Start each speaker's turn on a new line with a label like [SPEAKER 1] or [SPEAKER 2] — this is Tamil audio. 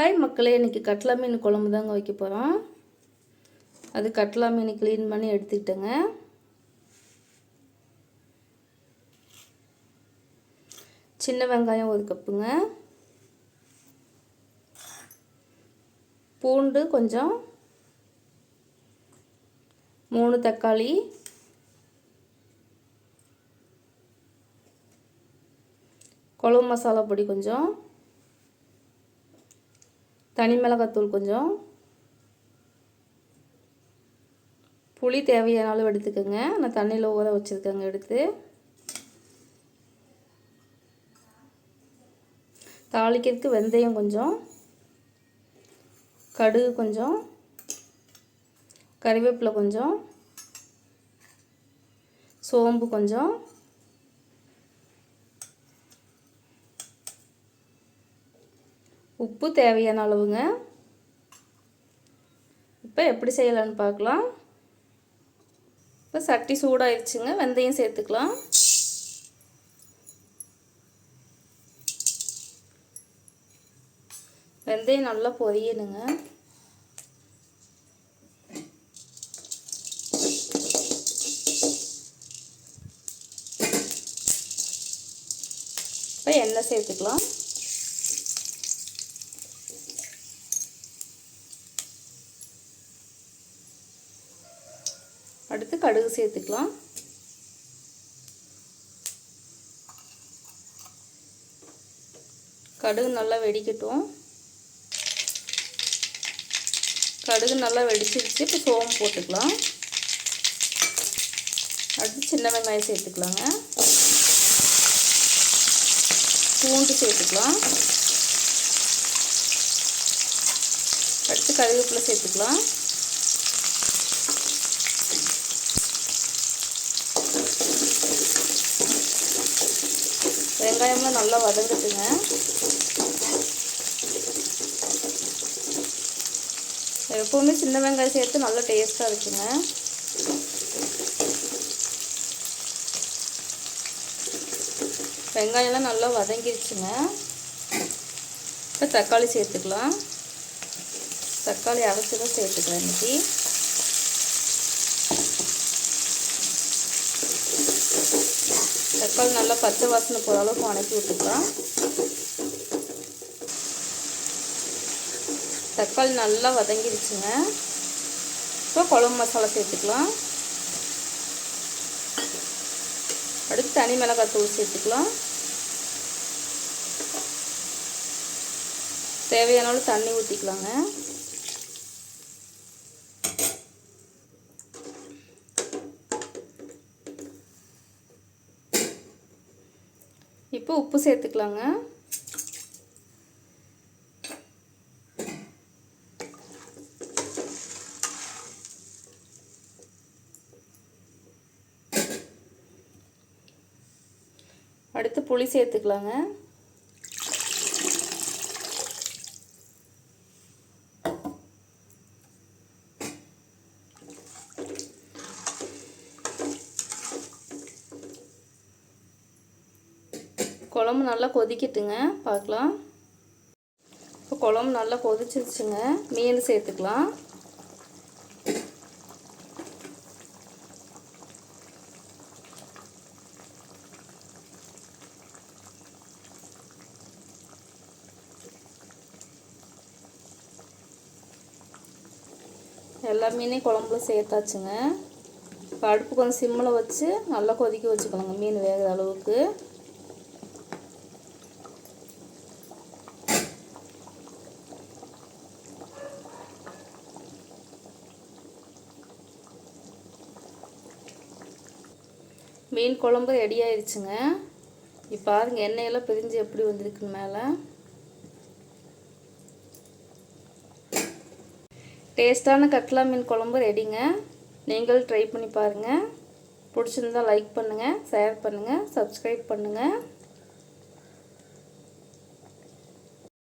[SPEAKER 1] ஹாய் மக்களே. இன்றைக்கி கட்லா மீன் குழம்பு தாங்க வைக்க போகிறோம் அது கட்லா மீன் க்ளீன் பண்ணி எடுத்துக்கிட்டேங்க. சின்ன வெங்காயம் ஒரு கப்புங்க. பூண்டு கொஞ்சம். மூணு தக்காளி. குழம்பு மசாலா பொடி கொஞ்சம். தனி மிளகாத்தூள் கொஞ்சம். புளி தேவையான அளவு எடுத்துக்கோங்க. நான் தண்ணியில் ஊற வச்சுருக்கேங்க எடுத்து. தாளிக்கிறதுக்கு வெந்தயம் கொஞ்சம். கடுகு கொஞ்சம். கறிவேப்பிலை கொஞ்சம். சோம்பு கொஞ்சம். உப்பு தேவையான அளவுங்க. இப்போ எப்படி செய்யலான்னு பார்க்கலாம். இப்போ சட்டி சூடாயிடுச்சுங்க வெந்தயம் சேர்த்துக்கலாம். வெந்தயம் நல்லா பொரியணுங்க. இப்போ எண்ணெய் சேர்த்துக்கலாம். அடுத்து கடுகு சேர்த்துக்கலாம். கடுகு நல்லா வெடிக்கட்டும். கடுகு நல்லா வெடிச்சிருச்சு இப்போ சோம்பு போட்டுக்கலாம். அடுத்து சின்ன வெங்காயம் சேர்த்துக்கலாங்க. பூண்டு சேர்த்துக்கலாம். அடுத்து கருவேப்பிலை சேர்த்துக்கலாம். வெங்காயம்லாம் நல்லா வதங்கட்டுங்க. எப்போவுமே சின்ன வெங்காயம் சேர்த்து நல்லா டேஸ்ட்டாக இருக்குங்க. வெங்காயம்லாம் நல்லா வதங்கிருச்சுங்க. இப்போ தக்காளி சேர்த்துக்கலாம். தக்காளி அரைச்சி தான் சேர்த்துக்கலாம் இன்றைக்கி தக்காளி நல்லா பச்சை வாசனை போகிற அளவுக்கு வணக்கி விட்டுக்கலாம். தக்காளி நல்லா வதங்கிடுச்சுங்க. இப்போ குழம்பு மசாலா சேர்த்துக்கலாம். அடுத்து தனி மிளகாய் தூள் சேர்த்துக்கலாம். தேவையான அளவு தண்ணி ஊற்றிக்கலாங்க இப்போ உப்பு சேர்த்துக்கலாங்க. அடுத்து புளி சேர்த்துக்கலாங்க. குழம்பு நல்லா கொதிக்கட்டுங்க. பார்க்கலாம். இப்போ குழம்பு நல்லா கொதிச்சிருச்சுங்க. மீன் சேர்த்துக்கலாம். எல்லா மீனையும் குழம்புல சேர்த்தாச்சுங்க. இப்போ அடுப்பு கொஞ்சம் சிம்மில் வச்சு நல்லா கொதிக்க வச்சுக்கலாங்க மீன் வேகிற அளவுக்கு. மீன் குழம்பு ரெடி ஆயிடுச்சுங்க இப்போ பாருங்கள் எண்ணெயெல்லாம் பிரிஞ்சு எப்படி வந்திருக்குன்னு மேலே. டேஸ்ட்டான கட்லா மீன் குழம்பு ரெடிங்க நீங்களும் ட்ரை பண்ணி பாருங்கள் பிடிச்சிருந்தா லைக் பண்ணுங்கள் ஷேர் பண்ணுங்கள் சப்ஸ்கிரைப் பண்ணுங்கள்